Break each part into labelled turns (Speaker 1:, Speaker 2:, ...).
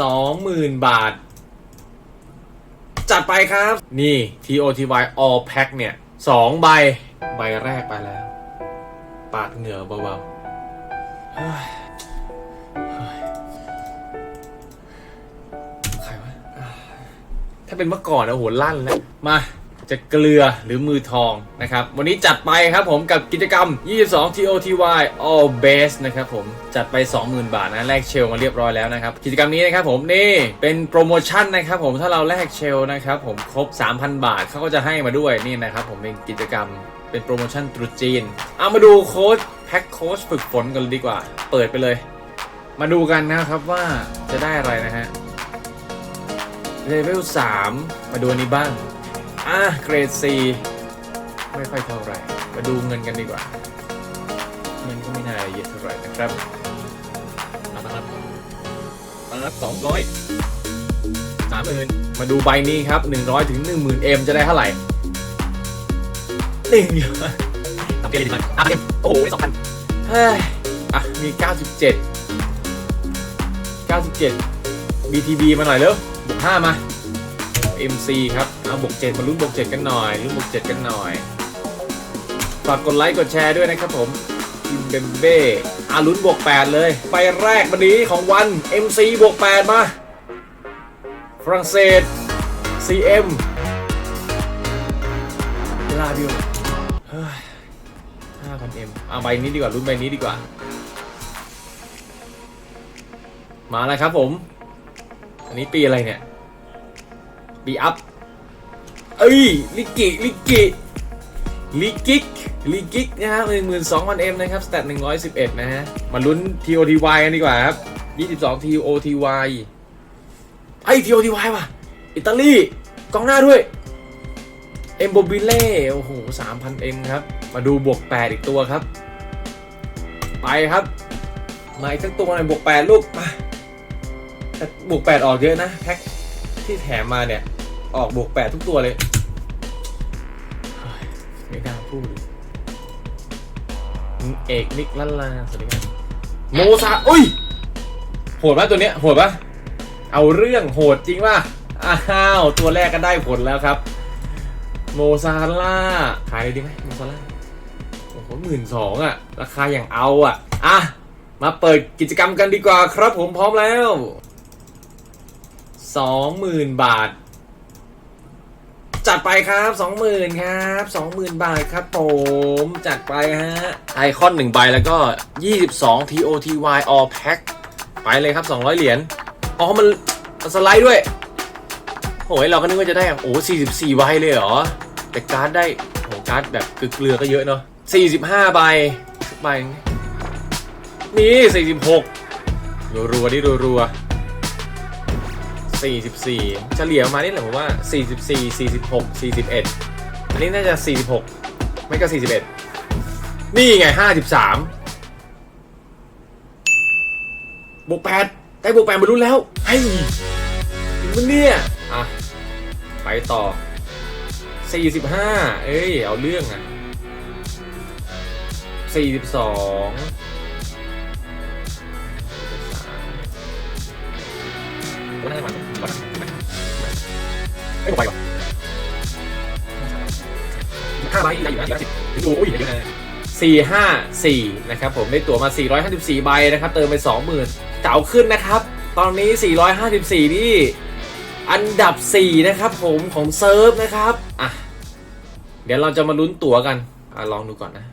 Speaker 1: สองหมื่นบาท จัดไปครับ นี่ TOTY All Pack เนี่ยสองใบ ใบแรกไปแล้ว ปาดเหงื่อเบาๆใครวะถ้าเป็นเมื่อก่อนนะโหลั่นแล้ว มา จะเกลือหรือมือทองนะครับ วันนี้จัดไปครับผมกับกิจกรรม 22 TOTY All Base นะครับผมจัดไป 20,000 บาทนะแลกเชลมาเรียบร้อยแล้วนะครับ กิจกรรมนี้นะครับผมนี่เป็นโปรโมชั่นนะครับผมถ้าเราแลกเชลนะครับผมครบ 3,000 บาทเขาก็จะให้มาด้วยนี่นะครับผมเป็นกิจกรรมเป็นโปรโมชั่นตรุษจีน เอามาดูโค้ดแพ็คโค้ดฝึกฝนกันดีกว่า เปิดไปเลย มาดูกันนะครับว่าจะได้อะไรนะฮะเลเวล3มาดูอันนี้บ้าง อะเกรด C ไม่ค่อยเท่าไหร่ มาดูเงินกันดีกว่า เงินก็ไม่น่าเยอะเท่าไหร่นะครับมาครับมาครับสองร้อยสามหมื่นมาดูใบนี้ครับ100ถึง10,000 M จะได้เท่าไหร่หนึ่งเดียวทำเกมดีไหมอะเกมโอ้โหสองพันเฮ้ยอะมี97 97 BTB มาหน่อยเร็วบวก5มา MC ครับ เอาบวก7มาลุ้นบวก7กันหน่อยลุ้นบวก7กันหน่อย ฝากกดไลค์กดแชร์ด้วยนะครับผมคิมเบมเบ้อาลุ้นบวก8เลย ไปแรกวันนี้ของวัน MC บวก8มา ฝรั่งเศส CM ลาบิวเฮ้ย5,000 M เอาใบนี้ดีกว่าลุ้นใบนี้ดีกว่า มาแล้วครับผม อันนี้ปีอะไรเนี่ย ปีอัพเอ้ยลิกิลิกิลิกิกลิกิกนะฮะหนึ่งหมื่นสองพันเอ็มนะครับสแตทหนึ่งร้อยสิบเอ็ดนะฮะ มาลุ้น TOTY กันดีกว่าครับยี่สิบสอง TOTY ไอ้ TOTY ว่ะ อิตาลีกองหน้าด้วย เอ็มโบบิเล่ โอ้โหสามพันเอ็มครับ มาดูบวกแปดอีกตัวครับ ไปครับ มาอีกสักตัวหน่อยบวกแปดลูกมาแต่บวกแปดออกเยอะนะแพ็ค ที่แถมมาเนี่ย ออกบวกแปดทุกตัวเลย ไม่น่าพูดเลยเอกนิกลันลาสวัสดีครับโมซาอุ้ย โหดปะตัวเนี้ย โหดปะเอาเรื่องโหดจริงป่ะ อ้าว ตัวแรกก็ได้ผลแล้วครับ โมซาร่า ขายเลยดีไหมโมซาร่า โอ้โหหมื่นสองอะราคาอย่างเอาอะอะ มาเปิดกิจกรรมกันดีกว่าครับผมพร้อมแล้ว สองหมื่นบาท จัดไปครับสองหมื่นครับสองหมื่นบาทครับผมจัดไปฮะไอคอนหนึ่งใบแล้วก็ยี่สิบสอง TOTY All Pack ไปเลยครับสองร้อยเหรียญอ๋อมันมันสไลด์ด้วยโหยเราก็นึกว่าจะได้โอ้สี่สิบสี่ใบเลยเหรอ แต่การ์ดได้โหการ์ดแบบเกลือก็เยอะเนาะสี่สิบห้าใบใบนี่สี่สิบหกรัวๆดิรัวๆ 44 เฉลี่ยประมาณนี้แหละผมว่า 44 46 41 อันนี้น่าจะ 46 ไม่ก็ 41 นี่ไง 53 บวก8ได้บวก8มาลุ้นแล้วเฮ้มันเนี่ย อะ ไปต่อ 45 เอ้ย เอาเรื่องอะ 42ไม่ ได้มันไม่ไหวหรอห้าใบได้อยู่นะสิบโอ้ยเยอะนะสี่ห้าสี่นะครับผมได้ตั๋วมา 454 ใบนะครับ เติมไป 20,000เก๋าขึ้นนะครับ ตอนนี้ 454 นี่ อันดับ 4 นะครับผมของเซิร์ฟนะครับ อะ เดี๋ยวเราจะมาลุ้นตั๋วกัน อะ ลองดูก่อนนะ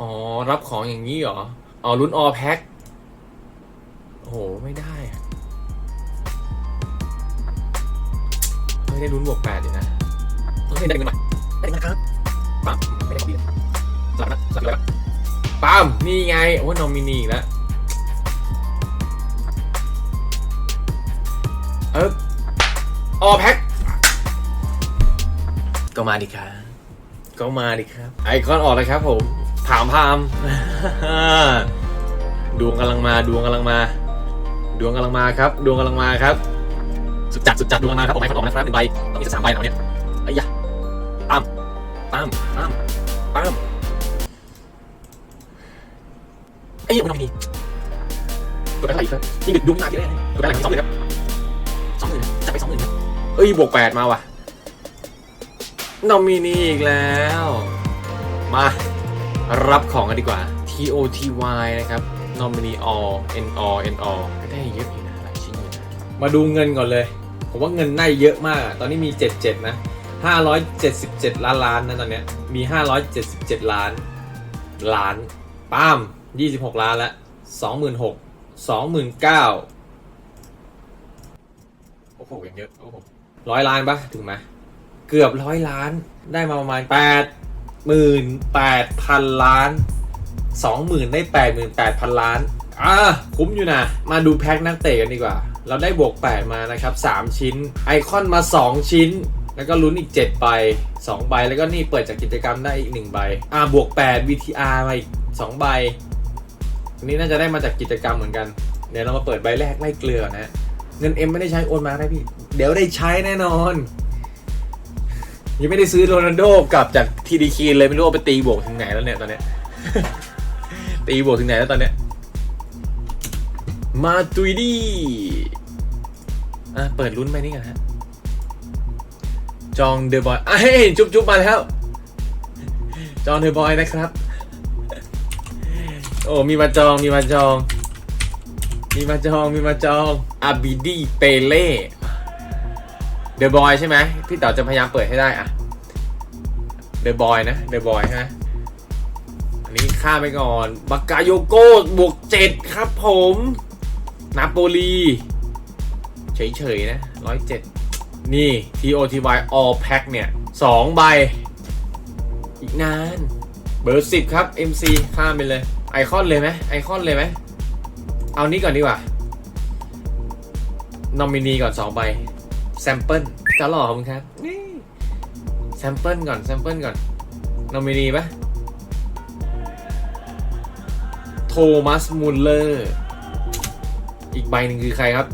Speaker 1: อ๋อ รับของอย่างนี้เหรอ อ๋อ ลุ้นออแพ็คโอ้โห ไม่ได้ ไม่ได้ลุ้นบวกแปดอยู่นะต้องเล่นได้เงินใหม่ได้เงินครับปั๊มไม่ได้ของดีเลยสลับนะสลับเลยปั๊มนี่ไงโอ้ยนอมินีอีกแล้วเออออแพ็คก็มาดิครับก็มาดิครับ ไอคอนออกเลยครับผม ถามพามดวงกำลังมาดวงกำลังมา ดวงกำลังมาครับ ดวงกำลังมาครับ สุดจัดสุดจัดดวงมาครับออกไม้คนออกนะครับหนึ่งใบต้องมีสักสามใบนะเนี่ยไอ้ยะปั๊มปั๊มปั๊มปั๊มไอ้ยี่มันทำนี่กดได้เท่าไหร่อีกครับนี่ดึกดวงหน้าที่แรกกดได้หลังสองเลยครับหมื่นเอ้ยบวกแปดมาว่ะนอมินีอีกแล้ว มารับของกันดีกว่า TOTY นะครับ nominee all n all n all ก็ได้เยอะอยู่ มาดูเงินก่อนเลย ผมว่าเงินได้เยอะมากอะตอนนี้มี 77 นะ 577 ล้านล้านนะตอนเนี้ย มี 577 ล้าน ล้านป้าม 26 ล้านละ26,000 29,000โอ้โหย่างเยอะโอ้โหร้อยล้านปะถึงไหมเกือบร้อยล้านได้มาประมาณ8หมื่น8พันล้าน 20,000 ได้ 88,000 ล้านอะคุ้มอยู่นะ มาดูแพ็คนักเตะกันดีกว่า เราได้บวก 8 มานะครับ 3 ชิ้น ไอคอนมา 2 ชิ้น แล้วก็ลุ้นอีก 7 ใบ 2 ใบ แล้วก็นี่เปิดจากกิจกรรมได้อีก 1 ใบ อะบวก 8 VTR มาอีก 2 ใบ อันนี้น่าจะได้มาจากกิจกรรมเหมือนกัน เดี๋ยวเรามาเปิดใบแรกไล่เกลือนะ เงินเอ็มไม่ได้ใช้โอนมาได้พี่ เดี๋ยวได้ใช้แน่นอน ยังไม่ได้ซื้อโรนัลโดกลับจากทีดีคีเลยไม่รู้ว่าไปตีบวกถึงไหนแล้วเนี่ยตอนเนี้ย ตีบวกถึงไหนแล้วตอนเนี้ยมาตุยดี อะเปิดลุ้นไปนี่กันฮะ จองเดอะบอยอะเฮ้ยจุ๊บจุ๊บมาแล้ว จองเดอะบอยนะครับ โอ้มีมาจองมีมาจอง มีมาจองมีมาจองอาบิดีเปเล่เดอะบอยใช่ไหมพี่เต๋อจะพยายามเปิดให้ได้อะเดอะบอยนะเดอะบอยใช่ไหมอันนี้ข้ามไปก่อนบากาโยโก้บวกเจ็ดครับผม นาโปลี เฉยๆนะร้อยเจ็ดนี่ TOTY All Pack เนี่ยสองใบ อีกนาน เบอร์สิบครับ MC ข้ามไปเลย ไอคอนเลยไหมไอคอนเลยไหม เอานี้ก่อนดีกว่านอมินีก่อนสองใบแซมเปิลจะหล่อผมครับนี่แซมเปิลก่อนแซมเปิลก่อนนอมินีปะโทมัสมูลเลอร์ อีกใบหนึ่งคือใครครับ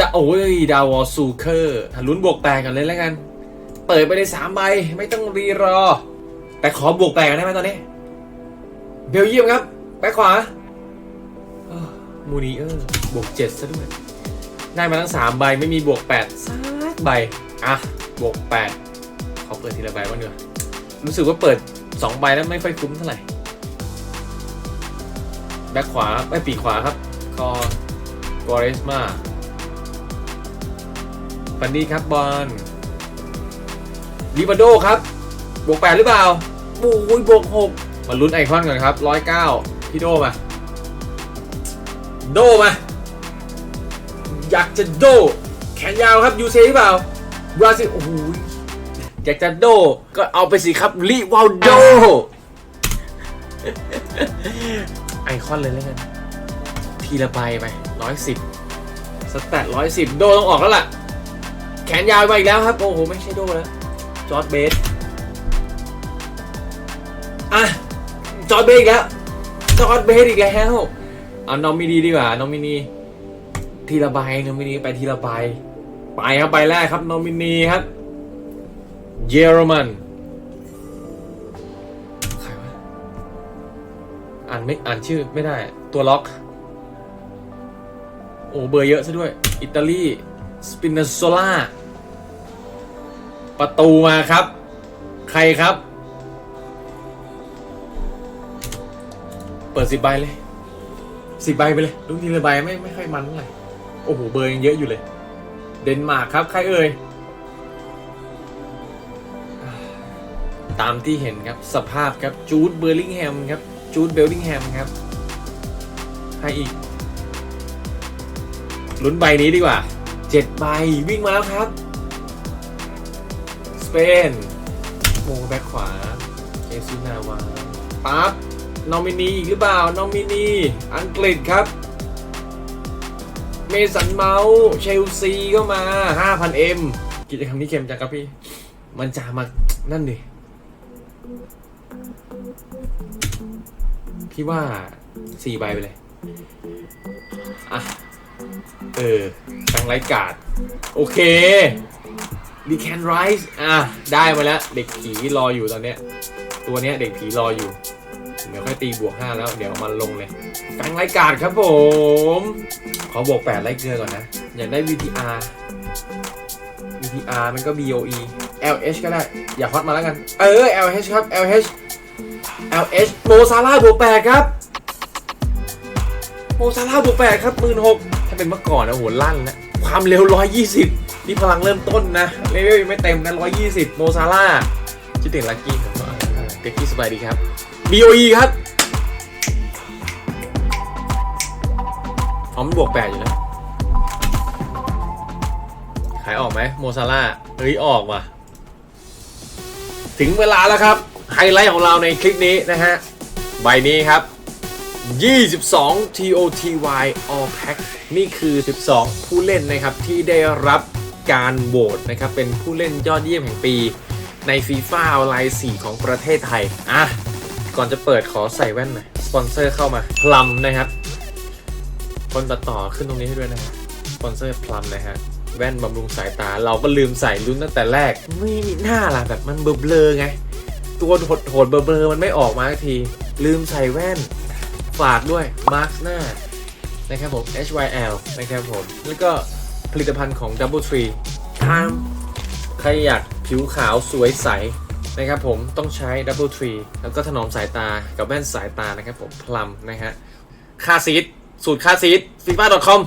Speaker 1: ดาโอ้ยดาวอซูเคอร์ลุ้นบวกแปดกันเลยแล้วกัน เปิดไปเลยสามใบไม่ต้องรีรอ แต่ขอบวกแปดกันได้ไหมตอนนี้ เบลเยียมครับไปขวามูนีเออร์บวกเจ็ดซะด้วย ได้มาทั้งสามใบไม่มีบวกแปดสักใบ อะ บวกแปดขอเปิดทีละใบบ้างเนีกว่ยรู้สึกว่าเปิดสองใบแล้วไม่ค่อยคุ้มเท่าไหร่ แบ็คขวาไม่ปีกขวาครับ กอกอเรสมา ฟันดี้ครับบอลลิบาโดครับ บวกแปดหรือเปล่าโอ้ยบวกหกมาลุ้นไอคอนก่อนครับร้อยเก้าพี่โดมา โดมา อยากจะโด แขนยาวครับยูเซหรือเปล่าบราซิลโอ้โหอยากจะโด ก็เอาไปสิครับลิวาลโด ไอคอนเลยแล้วกันทีละใบไปร้อยสิบสแตทร้อยสิบโดต้องออกแล้วล่ะ แขนยาวไปอีกแล้วครับ โอ้โห ไม่ใช่โดแล้วจอร์ดเบสอะจอร์ดเบสอีกแล้วจอร์ดเบสอีกแล้วเอานอมินีดีกว่านอมินีทีละใบนอมินีไปทีละใบไปครับใบแรกครับนอมินีครับ เยอรมันใครวะอ่านไม่อ่านชื่อไม่ได้ตัวล็อก โอ้เบอร์เยอะซะด้วย อิตาลี สปินโซล่าประตูมาครับ ใครครับ เปิดสิบใบเลยสิบใบไปเลยลูกทีละใบไม่ไม่ค่อยมันเท่าไหร่โอ้โหเบอร์ยังเยอะอยู่เลย เดนมาร์กครับ ใครเอ่ยตามที่เห็นครับสภาพครับจูดเบอร์ลิงแฮมครับจูดเบลลิงแฮมครับให้อีกลุ้นใบนี้ดีกว่า เจ็ดใบวิ่งมาแล้วครับ สเปนโมแบ็คขวาเอซูนาวาปั๊บนอมินีอีกหรือเปล่านอมินีอังกฤษครับ เมสันเมาส์เชลซีก็มา 5,000M กิจกรรมนี้เค็มจังครับพี่ มันจะมา นั่นดิพี่ว่าสี่ใบไปเลย อะ เออทางไรกาดโอเคดีแคนไรส์อะ ได้มาแล้ว เด็กผีรออยู่ตอนเนี้ย ตัวเนี้ยเด็กผีรออยู่ เดี๋ยวค่อยตีบวก 5 แล้ว เดี๋ยวมันลงเลยแฟงไรกาดครับผม ขอบวก 8 ไล่เกลือก่อนนะ อยากได้ VTR VTR มันก็ BOE LH ก็ได้ อย่าฮอตมาแล้วกัน เออ LH ครับ LH LH โมซาร่าบวกแปดครับโมซาร่าบวกแปดครับหมื่นหก เป็นเมื่อก่อนนะโหลั่นนะความเร็ว 120 นี่พลังเริ่มต้นนะเลเวลยังไม่เต็มนะ 120 โมซาร่าคิดถึงลักกี้ผมว่าเด็กกี้สบายดีครับ BOE ครับอ๋อมันบวกแปดอยู่แล้วขายออกไหมโมซาร่าเฮ้ยออกว่ะ ถึงเวลาแล้วครับ ไฮไลท์ของเราในคลิปนี้นะฮะ ใบนี้ครับ 22 TOTY All Pack นี่คือ 12 ผู้เล่นนะครับที่ได้รับการโหวตนะครับเป็นผู้เล่นยอดเยี่ยมแห่งปีใน FIFA ออนไลน์4ของประเทศไทย อะ ก่อนจะเปิดขอใส่แว่นหน่อย สปอนเซอร์เข้ามา พลัมนะครับ คนตัดต่อขึ้นตรงนี้ให้ด้วยนะฮะสปอนเซอร์พลัมนะฮะ แว่นบำรุงสายตา เราก็ลืมใส่ลุ้นตั้งแต่แรก ไม่มีหน้าล่ะแบบมันเบลอๆไง ตัวหดโหดเบลอๆมันไม่ออกมาที ลืมใส่แว่น ฝากด้วยมาร์คหน้านะครับผม HYL นะครับผม แล้วก็ผลิตภัณฑ์ของ Double Tree ถ้าใครอยากผิวขาวสวยใสนะครับผมต้องใช้ Double Tree แล้วก็ถนอมสายตากับแว่นสายตานะครับผมพลัมนะฮะค่าซีดสูตรค่าซีด FIFA.com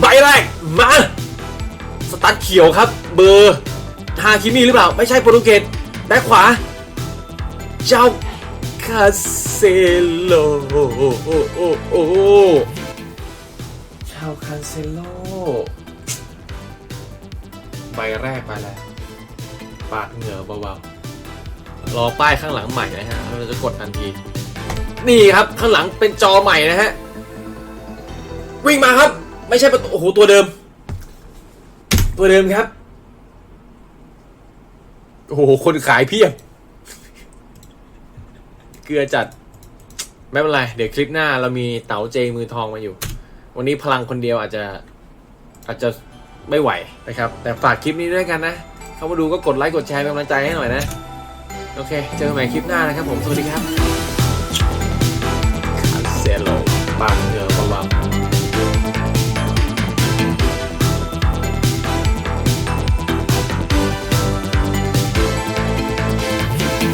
Speaker 1: ใบแรกมาสตาร์ทเขียวครับ เบอร์ฮาคิมิหรือเปล่า ไม่ใช่โปรตุเกสแบ็คขวา เจ้า คาเซโลโอ้โอ้โอ้โอ้โอ้ชาวคาเซโลใบแรกไปแล้ว ปาดเหงื่อเบาๆ รอป้ายข้างหลังใหม่นะฮะ เราจะกดทันที นี่ครับข้างหลังเป็นจอใหม่นะฮะ วิ่งมาครับ ไม่ใช่ประตู โอ้โห ตัวเดิม ตัวเดิมครับ โอ้โห คนขายเพียบ เกลือจัด ไม่เป็นไร เดี๋ยวคลิปหน้าเรามีเต๋าเจมือทองมาอยู่ วันนี้พลังคนเดียวอาจจะอาจจะไม่ไหวนะครับ แต่ฝากคลิปนี้ด้วยกันนะ เข้ามาดูก็กดไลค์กดแชร์เป็นกำลังใจให้หน่อยนะ โอเค เจอกันใหม่คลิปหน้านะครับผม สวัสดีครับเซโลปังเ